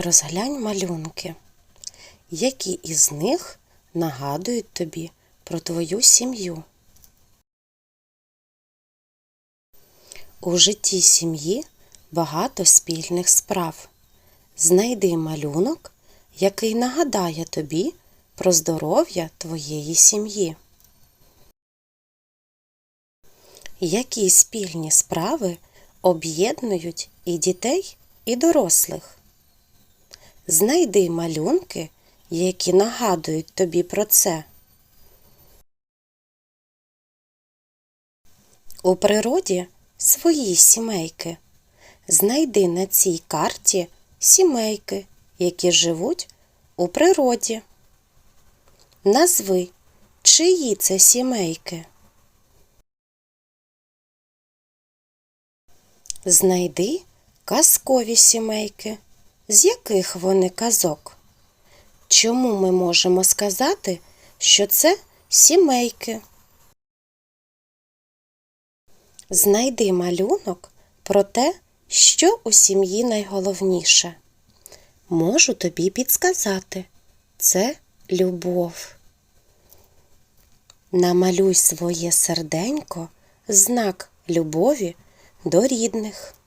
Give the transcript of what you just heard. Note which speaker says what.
Speaker 1: Розглянь малюнки, які із них нагадують тобі про твою сім'ю. У житті сім'ї багато спільних справ. Знайди малюнок, який нагадає тобі про здоров'я твоєї сім'ї. Які спільні справи об'єднують і дітей, і дорослих? Знайди малюнки, які нагадують тобі про це. У природі свої сімейки. Знайди на цій карті сімейки, які живуть у природі. Назви, чиї це сімейки. Знайди казкові сімейки. З яких вони казок? Чому ми можемо сказати, що це сімейки? Знайди малюнок про те, що у сім'ї найголовніше. Можу тобі підсказати це любов. Намалюй своє серденько знак любові до рідних.